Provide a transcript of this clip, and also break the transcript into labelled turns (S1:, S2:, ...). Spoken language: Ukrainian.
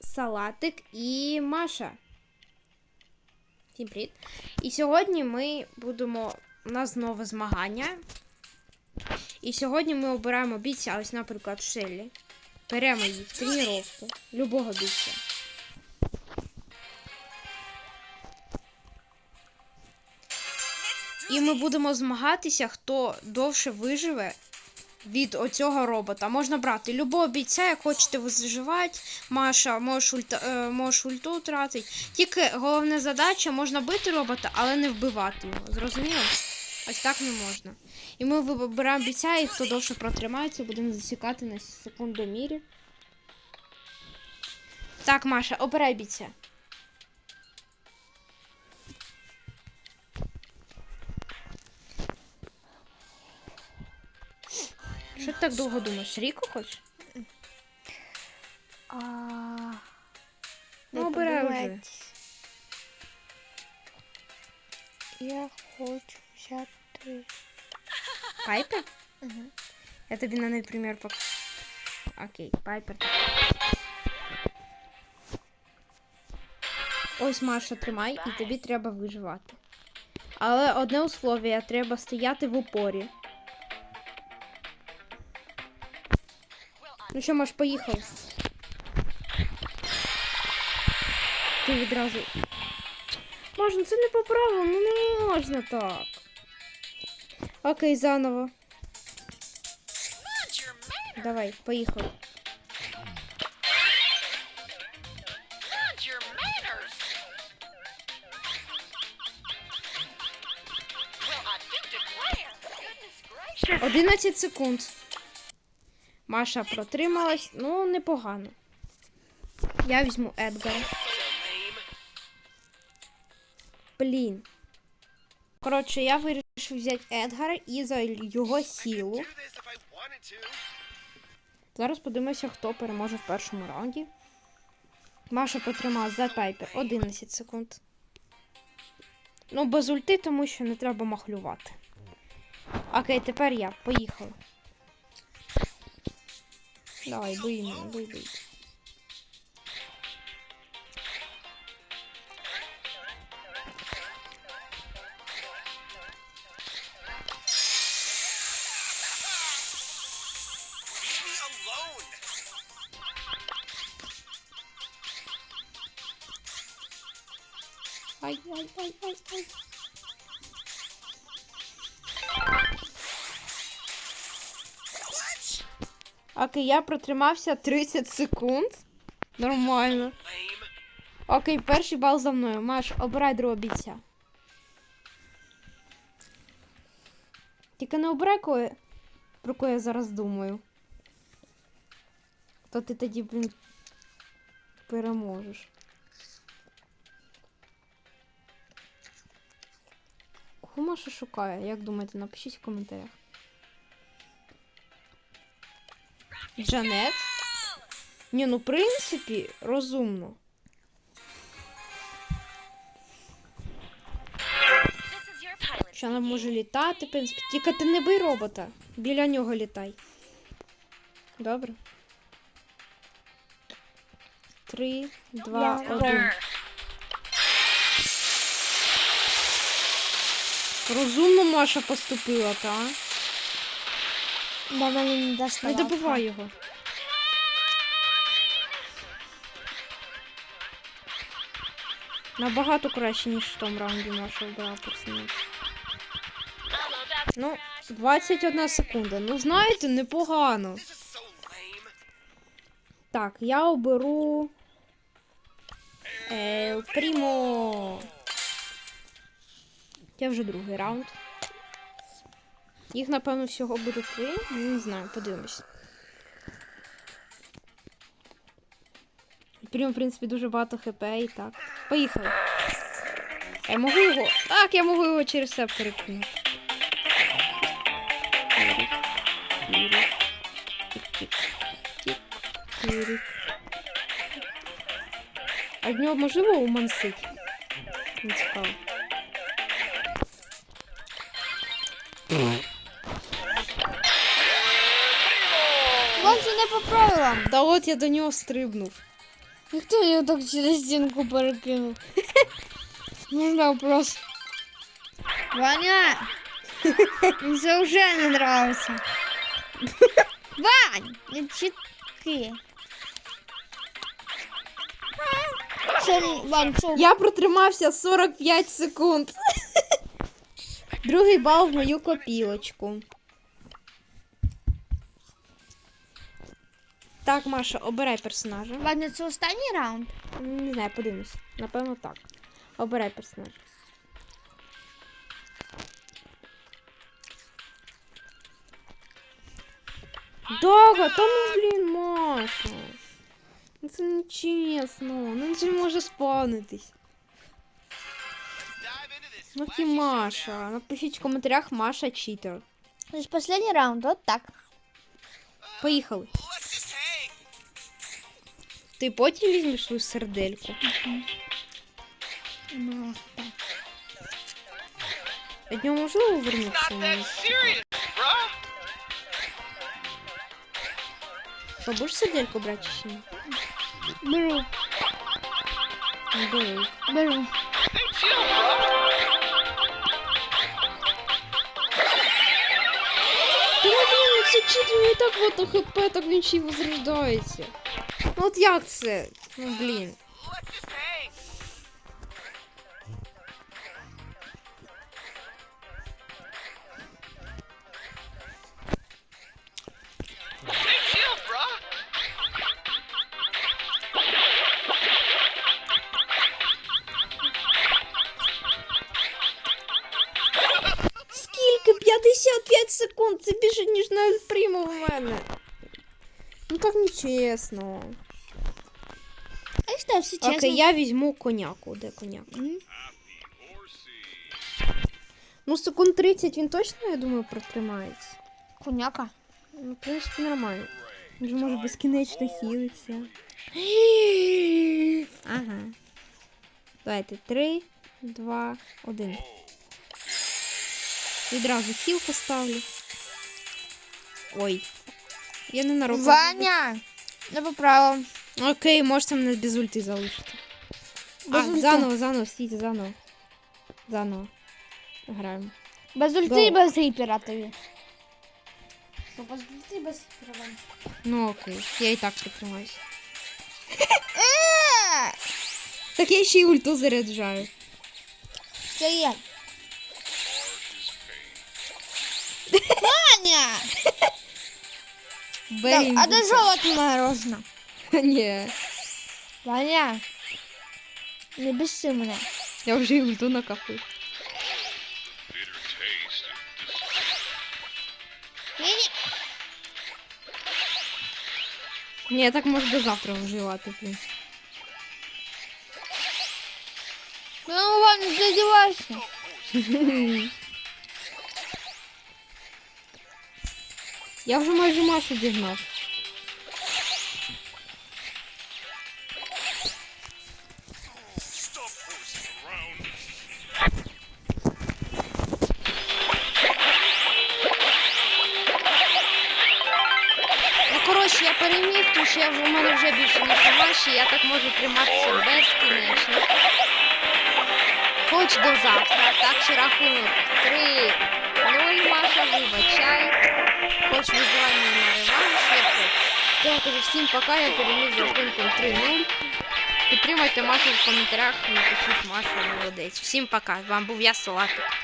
S1: Салатик і Маша. Всім привіт. І сьогодні ми будемо. У нас знову змагання. І сьогодні ми обираємо бійця, ось, наприклад, Шеллі. Беремо її в тренування. Любого бійця. І ми будемо змагатися, хто довше виживе від оцього робота. Можна брати любого бійця, як хочете виживати. Маша, можеш, ульта, е, можеш ульту тратити. Тільки головна задача можна бити робота, але не вбивати його. Зрозуміло? Ось так не можна. І ми вибираємо бійця, і хто довше протримається, будемо засікати на секундомірі. Так, Маша, обирай бійця. Що ти так довго думаєш? Ріку хочеш?
S2: А...
S1: Ну,
S2: дай
S1: обирай
S2: подумать. Я хочу взяти.
S1: Пайпер?
S2: Угу.
S1: Я тобі на примір пок... Окей, Пайпер. Ось Маша, тримай, і тобі треба виживати. Але одне условие, треба стояти в упорі. Ну що, Маш, поїхав. Ти відразу. Можна, це не по правилам, ну не можна так. Окей, заново. Давай, поїхали.
S3: Mind your
S1: Маша протрималась, ну, непогано. Я візьму Едгара. Блін. Коротше, я вирішив взяти Едгара і за його силу. Зараз подивимося, хто переможе в першому раунді. Маша потримала за Пайпер 11 секунд. Ну, без ульти, тому що не треба махлювати. Окей, тепер я. Поїхали. Давай, бий мене, бий, бий.
S4: Leave me alone!
S1: Ай, Окей, я протримався 30 секунд. Нормально. Окей, перший бал за мною. Маш, обирай другого бійця. Тільки не обирай кого, про кого я зараз думаю. То ти тоді, блін, переможеш. Кого Маша шукає? Як думаєте, напишіть в коментарях. Джанет? Ні, ну в принципі, розумно. Що вона може літати, в принципі. Тільки ти не бий робота. Біля нього літай. Добре. Три, два, один. Розумно Маша поступила, та?
S2: До мене не дошла.
S1: Не добивай його. Набагато краще, ніж в тому раунді вбрала персонаж. Ну, 21 секунда. Ну, знаєте, непогано. Так, я оберу. Ел Прімо. Це вже другий раунд. Їх, напевно, всього буде три. Ну, Не знаю, подивимось. Прям, в принципі, дуже багато хп і так. Поїхали. Я можу його. Так, я можу його через себе перекинути. А в нього можливо умансить? Не цікаво.
S2: Правилам.
S1: Та от я до нього стрибнув.
S2: Хто його так через стінку перекинув? Ну да, просто. Ваня! Мені Це вже не нравиться. Вань! Не чітки. Що, Вань, що?
S1: Я протримався 45 секунд. Другий бал в мою копілочку. Так, Маша, обирай персонажа.
S2: Ваня, це останній раунд?
S1: Не знаю, подивимось. Напевно, так. Обирай персонажа. Дога, та ну блін, Маша. Ну це не чесно. Ну він же не може спавнитись.
S4: Dive into this
S1: Ну
S4: flashy
S1: ті
S4: shit
S1: Маша. Напишіть в коментарях Маша читер.
S2: Це ж останній раунд, от так.
S1: Поїхали. Ти потім візьмеш свою сердельку.
S2: Ну.
S1: Від нього можливо вернутися? Що, будеш сердельку брати чи ні?
S2: Беру,
S1: Не
S2: беру.
S1: Блін, ну це читер, він і так вот хп, так він ще й возрождається. Ну от як це? Ну блін. Скільки? 55 секунд, це більше, ніж на Ельпріму в мене. Так нечесно.
S2: А считаю, все честно.
S1: Окей, я візьму коняку. Де коняк?
S2: М?
S1: Ну, секунд 30 він точно, я думаю, протримається.
S2: Коняка.
S1: Ну, в принципі, нормально. Він же може безкінечно хілитися. Ага. Давайте. Три, два, один. Відразу хілку ставлю. Ой. Я не наробила.
S2: Ваня! Не поправила.
S1: Окей, можете мене без ульти залишити.
S2: Без
S1: а,
S2: ульти.
S1: заново, заново, стійте, заново. Заново. Граємо.
S2: Без ульти
S1: Go.
S2: і без гіпера тобі. Що, без ульти і без гіпера, Ваня?
S1: Ну окей, я і так притримаюся.
S2: Е!
S1: Так я ще й ульту заряджаю.
S2: Це я. Ваня!
S1: Бей.
S2: Так, а де золото мороженое?
S1: Ні.
S2: Ваня! Не беси мене.
S1: Я вже й ульту накапив.
S2: Ні-ні.
S1: Ні, я так можу до завтра вживати, в принципі.
S2: Ну, Ваня, ти
S1: Я вже майже Машу дігнав. Ну, коротше, я переміг, тому що я вже, у мене вже більше ніж Маші, я так можу триматися безкінечно. Хоч до завтра. Так що рахунок 3 0 Маша, вибачай. Хоч визивання на реванш, я хоч. Я всім пока, я переміг з рахунком 3-0. Підтримайте Машу в коментарях, напишіть Машу молодець. Всім пока. Вам був я Салатик.